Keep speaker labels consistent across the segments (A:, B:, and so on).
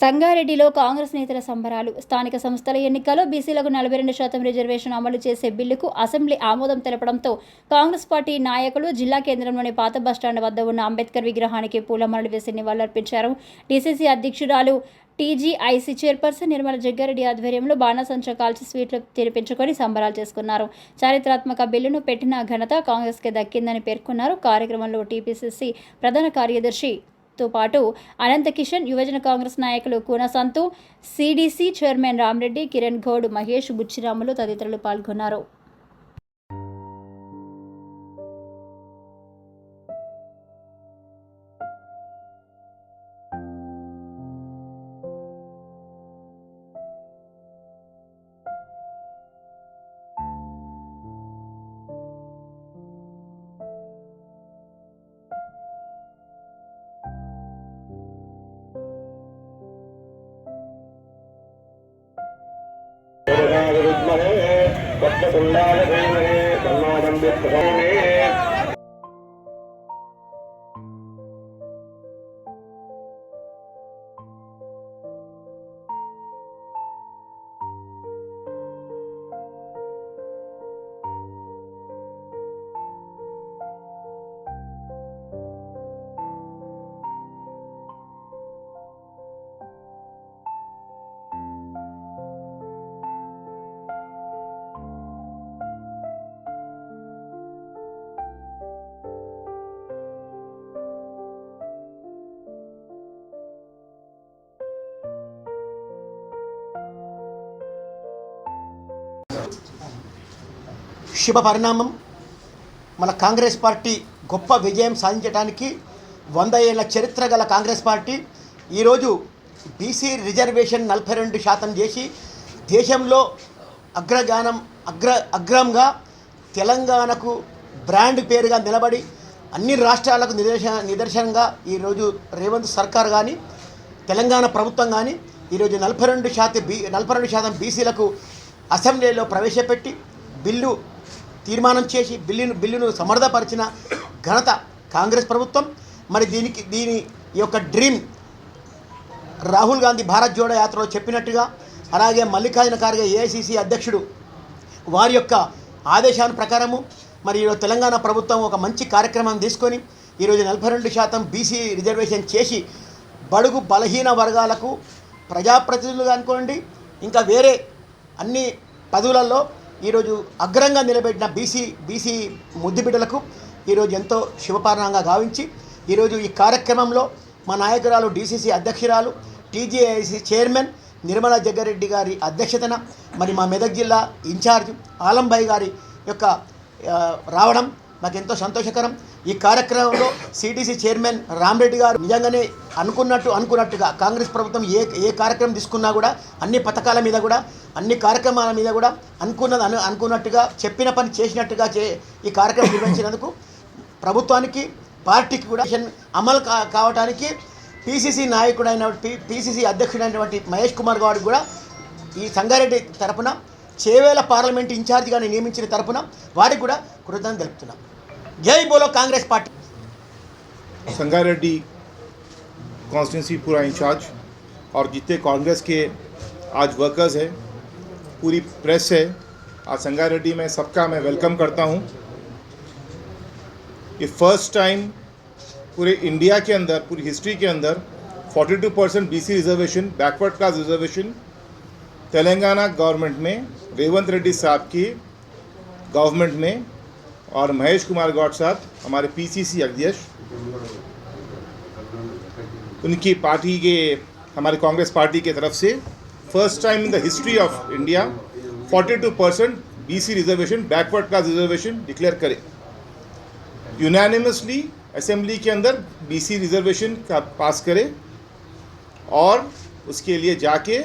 A: సంగారెడ్డిలో కాంగ్రెస్ నేతల సంబరాలు. స్థానిక సంస్థల ఎన్నికల్లో బీసీలకు నలభై రెండు శాతం రిజర్వేషన్ అమలు చేసే బిల్లుకు అసెంబ్లీ ఆమోదం తెలపడంతో కాంగ్రెస్ పార్టీ నాయకులు జిల్లా కేంద్రంలోని పాత బస్టాండ్ వద్ద ఉన్న అంబేద్కర్ విగ్రహానికి పూలమాలలు వేసి నివాళులర్పించారు. డీసీసీ అధ్యక్షురాలు టీజీఐసీ చైర్పర్సన్ నిర్మల జగ్గారెడ్డి ఆధ్వర్యంలో బాణసంచ కాల్చి స్వీట్లు తినిపించుకొని సంబరాలు చేసుకున్నారు. చారిత్రాత్మక బిల్లును పెట్టిన ఘనత కాంగ్రెస్కే దక్కిందని పేర్కొన్నారు. కార్యక్రమంలో టీపీసీసీ ప్రధాన కార్యదర్శి తో పాటు అనంత కిషన్ యువజన కాంగ్రెస్ నాయకులు కూన సంతు సిడిసి చైర్మన్ రామ్రెడ్డి కిరణ్ గౌడ్ మహేష్ బుచ్చిరాములు తదితరులు పాల్గొన్నారు.
B: உள்ளாத தேவரே சன்மாதம்
C: శుభ పరిణామం. మన కాంగ్రెస్ పార్టీ గొప్ప విజయం సాధించడానికి వంద ఏళ్ళ చరిత్ర గల కాంగ్రెస్ పార్టీ ఈరోజు బీసీ రిజర్వేషన్ నలభై రెండు శాతం చేసి దేశంలో అగ్రగానం అగ్ర అగ్రంగా తెలంగాణకు బ్రాండ్ పేరుగా నిలబడి అన్ని రాష్ట్రాలకు నిదర్శన నిదర్శనంగా ఈరోజు రేవంత్ సర్కార్ కానీ తెలంగాణ ప్రభుత్వం కానీ ఈరోజు నలభై రెండు శాతం బీ నలభై రెండు శాతం బీసీలకు అసెంబ్లీలో ప్రవేశపెట్టి బిల్లు తీర్మానం చేసి బిల్లును బిల్లును సమర్థపరిచిన ఘనత కాంగ్రెస్ ప్రభుత్వం. మరి దీనికి దీని యొక్క డ్రీమ్ రాహుల్ గాంధీ భారత్ జోడో యాత్రలో చెప్పినట్టుగా అలాగే మల్లికార్జున ఖార్గే ఏఐసిసి అధ్యక్షుడు వారి యొక్క ఆదేశాల ప్రకారము మరి ఈరోజు తెలంగాణ ప్రభుత్వం ఒక మంచి కార్యక్రమం తీసుకొని ఈరోజు నలభై రెండు శాతం బీసీ రిజర్వేషన్ చేసి బడుగు బలహీన వర్గాలకు ప్రజాప్రతినిధులుగా అనుకోండి ఇంకా వేరే అన్ని పదవులలో ఈరోజు అగ్రంగా నిలబెట్టిన బీసీ బీసీ ముద్దుబిడ్డలకు ఈరోజు ఎంతో శుభపారణంగా గావించి ఈరోజు ఈ కార్యక్రమంలో మా నాయకురాలు డీసీసీ అధ్యక్షురాలు టీజీఐసి చైర్మన్ నిర్మలా జగ్గారెడ్డి గారి అధ్యక్షతన మరి మా మెదక్ జిల్లా ఇన్ఛార్జ్ ఆలంబాయి గారి యొక్క రావడం మాకెంతో ఎంతో సంతోషకరం. ఈ కార్యక్రమంలో సిటీసీ చైర్మన్ రామ్రెడ్డి గారు నిజంగానే అనుకున్నట్టు అనుకున్నట్టుగా కాంగ్రెస్ ప్రభుత్వం ఏ ఏ కార్యక్రమం తీసుకున్నా కూడా అన్ని పథకాల మీద కూడా అన్ని కార్యక్రమాల మీద కూడా అనుకున్నది అను అనుకున్నట్టుగా చెప్పిన పని చేసినట్టుగా చే ఈ కార్యక్రమం నిర్వహించినందుకు ప్రభుత్వానికి పార్టీకి కూడా అమలు కా కావడానికి పీసీసీ నాయకుడైన పీసీసీ అధ్యక్షుడైనటువంటి మహేష్ కుమార్ గారికి కూడా ఈ సంగారెడ్డి తరపున చేవేల పార్లమెంట్ ఇన్ఛార్జిగా నియమించిన తరపున వారికి కూడా కృతజ్ఞత తెలుపుతున్నాం. జై బోలో కాంగ్రెస్ పార్టీ.
D: సంగారెడ్డి कॉन्स्टिट्यूंसी पूरा इंचार्ज और जितने कांग्रेस के आज वर्कर्स है, पूरी प्रेस है। आज संगारेड्डी में सबका मैं वेलकम करता हूँ। ये फ़र्स्ट टाइम पूरे इंडिया के अंदर, पूरी हिस्ट्री के अंदर 42 percent BC reservation backward class reservation Telangana government में रेवंत रेड्डी साहब की गवर्नमेंट में और महेश कुमार गौड साहब, हमारे पीसीसी अध्यक्ष। उनकी पार्टी के, हमारे कांग्रेस पार्टी की तरफ़ से first time in the history of India 42 percent B reservation backward class reservation declare करे। यूनानिमसली असेंबली के अंदर बीसी रिजर्वेशन का पास करे और उसके लिए जाके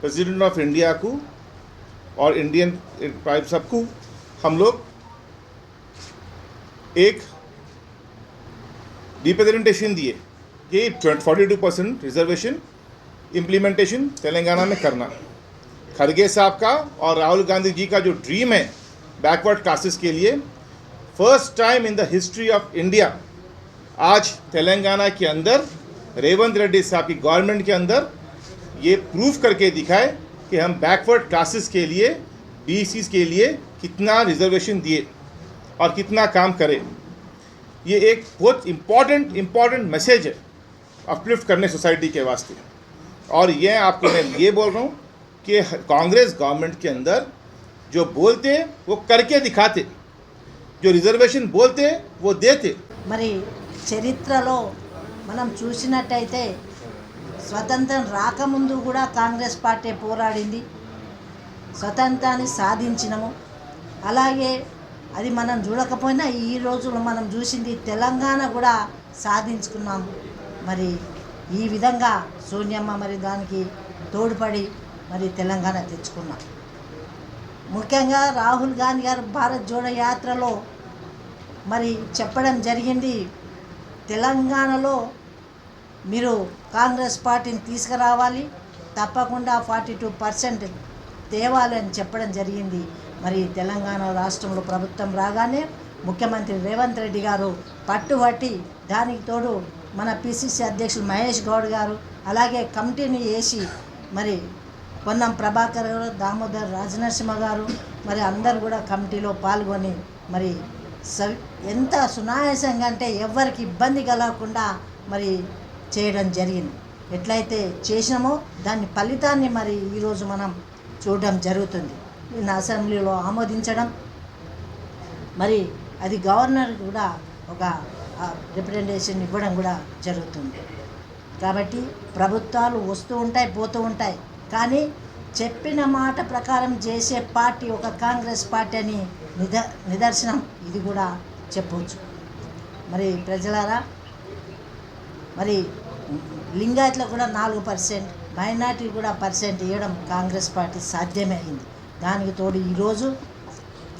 D: प्रेसिडेंट ऑफ़ इंडिया को और इंडियन ट्राइब सबको हम लोग एक रिप्रेजेंटेशन दिए। कि forty two percent reservation implementation Telangana में करना। खरगे साहब का और राहुल गांधी जी का जो ड्रीम है बैकवर्ड क्लासेस के लिए first time in the history of India आज तेलंगाना के अंदर रेवंत रेड्डी साहब की गवर्नमेंट के अंदर ये प्रूफ करके दिखाए कि हम बैकवर्ड क्लासेस के लिए बी के लिए कितना रिजर्वेशन दिए और कितना काम करें। ये एक बहुत इंपॉर्टेंट इंपॉर्टेंट मैसेज है। अपलिफ्ट करने सोसाइटी के वास्ते और ये आपको मैं ये बोल रहा हूँ कि कांग्रेस गवर्नमेंट के अंदर जो बोलते वो करके दिखाते जो रिजर्वेशन बोलते वो देते
E: మరి చరిత్రలో మనం చూసినట్టయితే స్వతంత్రం రాకముందు కూడా కాంగ్రెస్ పార్టీ పోరాడింది స్వతంత్రాన్ని సాధించినము అలాగే అది మనం చూడకపోయినా ఈ రోజులో మనం చూసింది తెలంగాణ కూడా సాధించుకున్నాము మరి ఈ విధంగా సోనియమ్మ మరి దానికి తోడ్పడి మరి తెలంగాణ తెచ్చుకున్నాం. ముఖ్యంగా రాహుల్ గాంధీ గారు భారత్ జోడో యాత్రలో మరి చెప్పడం జరిగింది తెలంగాణలో మీరు కాంగ్రెస్ పార్టీని తీసుకురావాలి తప్పకుండా ఫార్టీ టూ పర్సెంట్ తేవాలని చెప్పడం జరిగింది. మరి తెలంగాణ రాష్ట్రంలో ప్రభుత్వం రాగానే ముఖ్యమంత్రి రేవంత్ రెడ్డి గారు పట్టుబట్టి దానికి తోడు మన పిసిసి అధ్యక్షులు మహేష్ గౌడ్ గారు అలాగే కమిటీని వేసి మరి పొన్నం ప్రభాకర్ గారు దామోదర్ రాజనరసింహ గారు మరి అందరు కూడా కమిటీలో పాల్గొని మరి సవి ఎంత సునాయాసంగా అంటే ఎవరికి ఇబ్బంది కలగకుండా మరి చేయడం జరిగింది. ఎట్లయితే చేసినామో దాని ఫలితాన్ని మరి ఈరోజు మనం చూడడం జరుగుతుంది. నిన్న అసెంబ్లీలో ఆమోదించడం. మరి అది గవర్నర్ కూడా ఒక రిప్రజెంటేషన్ ఇవ్వడం కూడా జరుగుతుంది. కాబట్టి ప్రభుత్వాలు వస్తూ ఉంటాయి పోతూ ఉంటాయి. కానీ చెప్పిన మాట ప్రకారం చేసే పార్టీ ఒక కాంగ్రెస్ పార్టీ అని నిద నిదర్శనం ఇది కూడా చెప్పవచ్చు మరి ప్రజలారా మరి లింగాయత్లో కూడా నాలుగు పర్సెంట్ మైనార్టీ కూడా పర్సెంట్ ఇవ్వడం కాంగ్రెస్ పార్టీ సాధ్యమైంది దానికి తోడు ఈరోజు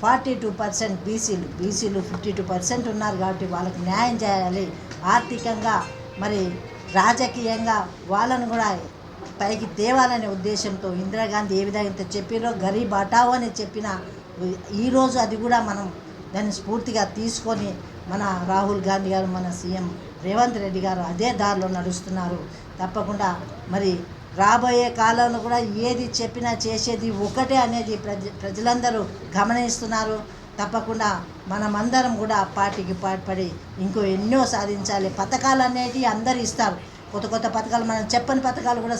E: ఫార్టీ టూ పర్సెంట్ బీసీలు బీసీలు ఫిఫ్టీ టూ పర్సెంట్ ఉన్నారు కాబట్టి వాళ్ళకి న్యాయం చేయాలి. ఆర్థికంగా మరి రాజకీయంగా వాళ్ళను కూడా పైకి తేవాలనే ఉద్దేశంతో ఇందిరాగాంధీ ఏ విధంగా చెప్పిరో గరీబ్ హటావో అని చెప్పిన ఈరోజు అది కూడా మనం దాన్ని స్ఫూర్తిగా తీసుకొని మన రాహుల్ గాంధీ గారు మన సీఎం రేవంత్ రెడ్డి గారు అదే దారిలో నడుస్తున్నారు. తప్పకుండా మరి రాబోయే కాలంలో కూడా ఏది చెప్పినా చేసేది ఒకటే అనేది ప్రజ ప్రజలందరూ గమనిస్తున్నారు. తప్పకుండా మనమందరం కూడా పార్టీకి పాటుపడి ఇంకో ఎన్నో సాధించాలి. పథకాలు అనేటివి అందరు ఇస్తారు. కొత్త కొత్త పథకాలు మనం చెప్పని పథకాలు కూడా